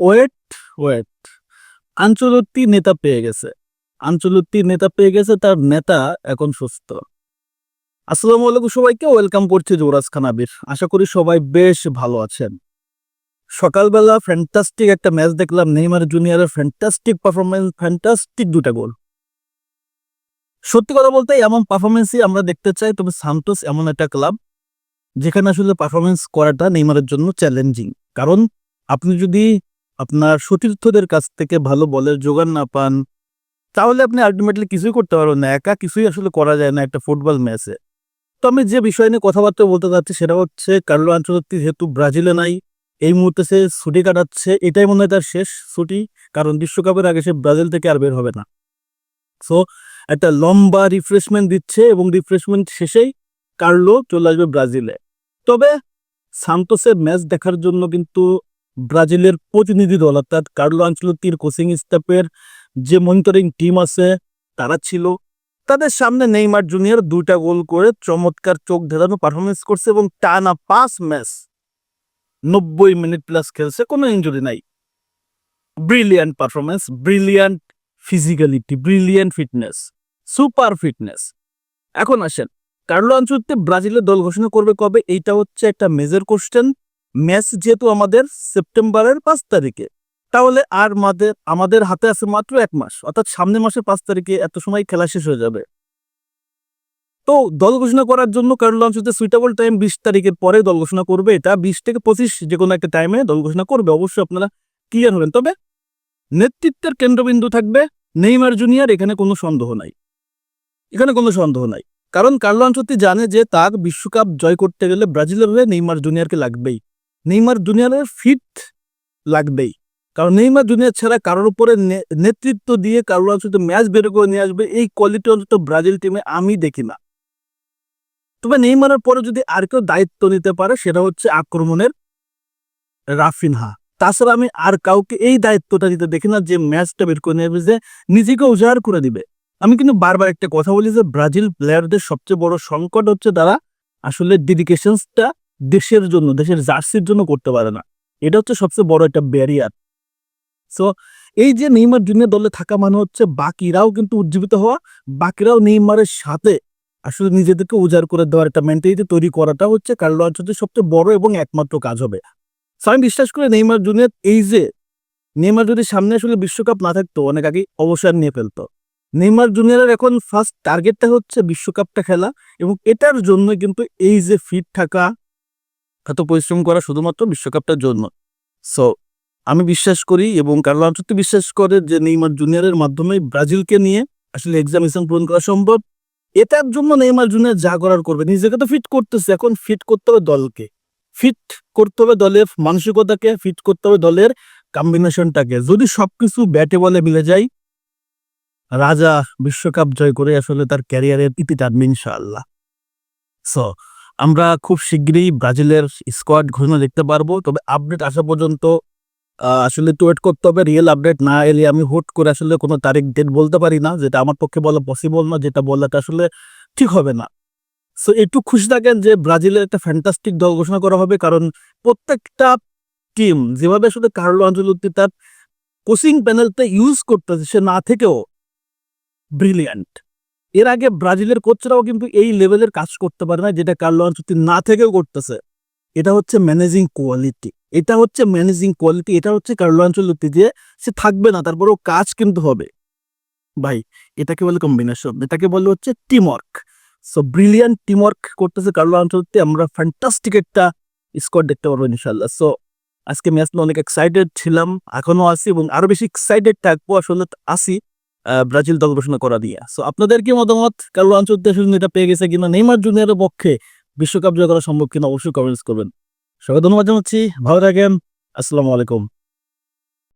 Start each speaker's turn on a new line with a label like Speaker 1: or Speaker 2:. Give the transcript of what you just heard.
Speaker 1: Wait wait. আঞ্চলত্তি নেতা পেয়ে গেছে। আঞ্চলত্তি নেতা পেয়ে গেছে, তার নেতা এখন সুস্থ। আসসালামু আলাইকুম সবাইকে, ওয়েলকাম করছি যুবরাজ খান আবির। আশা করি সবাই বেশ ভালো আছেন। সকালবেলা ফ্যান্টাস্টিক একটা ম্যাচ দেখলাম, নেইমার জুনিয়রের ফ্যান্টাস্টিক পারফরমেন্স ফ্যান্টাস্টিক দুটা গোল। সত্যি কথা বলতে এমন পারফরমেন্সই আমরা দেখতে চাই, তবে সান্তোস এমন একটা ক্লাব যেখানে আসলে পারফরমেন্স করাটা নেইমারের জন্য চ্যালেঞ্জিং কারণ আপনি যদি আপনার সতীর্থদের কাছ থেকে ভালো বলের যোগান না পান, তাহলে আপনি আলটিমেটলি কিছুই করতে পারবেন না। একা কিছুই আসলে করা যায় না একটা ফুটবল ম্যাচে তো আমি যে বিষয় নিয়ে কথাবার্তা বলতে চাচ্ছি সেটা হচ্ছে, কার্লো আঞ্চলত্তি যেহেতু ব্রাজিলে নাই, এই মুহূর্তে সে ছুটি কাটাচ্ছে, এটাই মনে হয় তার শেষ ছুটি, কারণ বিশ্বকাপের আগে সে ব্রাজিল থেকে আর বের হবে না। সো একটা লম্বা রিফ্রেশমেন্ট দিচ্ছে এবং রিফ্রেশমেন্ট শেষেই কার্লো চলে আসবে ব্রাজিলে। তবে সান্তোসের ম্যাচ দেখার জন্য কিন্তু ব্রাজিলের প্রতিনিধি দল, অর্থাৎ কার্লো আঞ্চলতির কোচিং স্টাফের যে মনিটরিং টিম আছে, তারা ছিল। তাদের সামনে নেইমার জুনিয়র দুইটা গোল করে চমৎকার চোখ ঢেলানো পারফরমেন্স করছে এবং টানা পাঁচ ম্যাচ নব্বই মিনিট প্লাস খেলছে, কোনো ইঞ্জুরি নাই। Brilliant performance brilliant physicality brilliant fitness super fitness এখন আসেন, কার্লো আঞ্চলতে ব্রাজিলের দল ঘোষণা করবে কবে? এইটা হচ্ছে একটা মেজর কোশ্চেন ম্যাচ যেহেতু আমাদের সেপ্টেম্বরের পাঁচ তারিখে, তাহলে আর আমাদের আমাদের হাতে আছে মাত্র এক মাস, অর্থাৎ সামনের মাসের পাঁচ তারিখে এত সময় খেলা শেষ হয়ে যাবে। তো দল ঘোষণা করার জন্য কার্লো আঞ্চলতে সুইটেবল টাইম বিশ তারিখের পরে দল ঘোষণা করবে এটা, বিশ থেকে পঁচিশ যে কোনো একটা টাইমে দল ঘোষণা করবে, অবশ্যই আপনারা ক্লিয়ার হবেন। তবে নেতৃত্বের কেন্দ্রবিন্দু থাকবে, নেইমার জুনিয়র, এখানে কোনো সন্দেহ নাই। এখানে কোনো সন্দেহ নাই। কারণ কার্লো আনচত্তি জানে যে তার বিশ্বকাপ জয় করতে গেলে ব্রাজিলের হয়ে নেইমার জুনিয়রকে লাগবেই। নেইমার জুনিয়রের ফিট লাগবেই। কারণ নেইমার জুনিয়র ছাড়া কারোর উপরে নেতৃত্ব দিয়ে কারোর আনচত্তি ম্যাচ বের করে নিয়ে আসবে, এই কোয়ালিটি অন্তত ব্রাজিল টিমে আমি দেখি না। তবে নেইমারের পরে যদি আর কেউ দায়িত্ব নিতে পারে, সেটা হচ্ছে আক্রমণের রাফিনহা। তাছাড়া আমি আর কাউকে এই দায়িত্বটা দিতে দেখি না যে ম্যাচটা বের করে নেবে যে নিজেকে উজাড় করে দিবে। আমি কিন্তু বারবার একটা কথা বলি যে ব্রাজিল প্লেয়ারদের সবচেয়ে বড় সংকট হচ্ছে তারা আসলে ডেডিকেশনসটা দেশের জন্য, দেশের জার্সির জন্য করতে পারে না। এটা হচ্ছে সবচেয়ে বড় একটা ব্যারিয়ার সো এই যে নেইমার জুনিয়র দলে থাকা মানে হচ্ছে বাকিরাও কিন্তু উজ্জীবিত হওয়া, বাকিরাও নেইমারের সাথে আসলে নিজেদেরকে উজাড় করে দেওয়ার একটা মেন্টালিটি তৈরি করাটা হচ্ছে কার্লো আনচলতির সবচেয়ে বড় এবং একমাত্র কাজ হবে। সো আমি বিশ্বাস করি নেইমার জুনিয়র এই যে, নেইমার যদি সামনে আসলে বিশ্বকাপ না থাকতো, অনেক আগেই অবসর নিয়ে ফেলতো। নেইমার জুনিয়রের এখন ফার্স্ট টার্গেটটা হচ্ছে বিশ্বকাপটা খেলা এবং এটার জন্য কিন্তু এই যে ফিট থাকা এত পরিশ্রম করা শুধুমাত্র বিশ্বকাপটার জন্য সো আমি বিশ্বাস করি এবং কার্লো আনচত্তি বিশ্বাস করে যে নেইমার জুনিয়রের মাধ্যমে ব্রাজিলকে নিয়ে আসলে এক্সামিনেশন পূরণ করা সম্ভব। এটার জন্য নেইমার জুনিয়র যা করার করবে, নিজেকে তো ফিট করতেছে, এখন ফিট করতে হবে দলকে। ফিট করতে হবে দলের মানসিকতাকে ফিট করতে হবে দলের কম্বিনেশনটাকে যদি সবকিছু ব্যাটে বলে মিলে যায়, রাজা বিশ্বকাপ জয় করে আসলে তার ক্যারিয়ারের ইতি টানবে ইনশাআল্লাহ। সো আমরা খুব শীঘ্রই ব্রাজিলের স্কোয়াড ঘোষণা দেখতে পারব। তবে আপডেট আসা পর্যন্ত আসলে একটু ওয়েট করতে হবে। রিয়েল আপডেট না এলে আমি হুট করে আসলে কোনো তারিখ ডেট বলতে পারি না। যেটা আমার পক্ষে বলা পসিবল না, যেটা বলাটা আসলে ঠিক হবে না। সো একটু খুশি থাকেন যে ব্রাজিলের একটা ফ্যান্টাস্টিক দল ঘোষণা করা হবে। কারণ প্রত্যেকটা টিম যেভাবে আসলে কার্লো আঞ্চলতি তার কোচিং প্যানেলটা ইউজ করতেছে, সে না থেকেও ব্রিলিয়ান্ট এর আগে ব্রাজিলের কোচরাও কিন্তু এই লেভেলের কাজ করতে পারে না যেটা কার্লো আঞ্চলতি না থেকেও করতেছে। এটা হচ্ছে ম্যানেজিং কোয়ালিটি এটা হচ্ছে ম্যানেজিং কোয়ালিটি এটা হচ্ছে কার্লো আঞ্চলতি যে সে থাকবে না, তারপরেও কাজ কিন্তু হবে। ভাই, এটাকে বলে কম্বিনেশন এটাকে বলে হচ্ছে team work so brilliant team work করতেছে কার্লো আঞ্চলতে আমরা ফ্যান্টাস্টিক একটা স্কোর দেখতে পারব ইনশাল্লাহ সো আজকে ম্যাচটা অনেক এক্সাইটেড ছিলাম এখনও আছি এবং আরও বেশি এক্সাইটেড থাকব, আসলে আসি ব্রাজিল দল ঘোষণা করা দিয়ে। সো আপনাদের কি মতামত? কার্লো আঞ্চলিক আসলে এটা পেয়ে গেছে কিনা? নেইমার জুনিয়রের পক্ষে বিশ্বকাপ জয় করা সম্ভব কিনা অবশ্যই কমেন্টস করবেন। সবাই ধন্যবাদ জানাচ্ছি। ভালো থাকেন। আসসালামু আলাইকুম।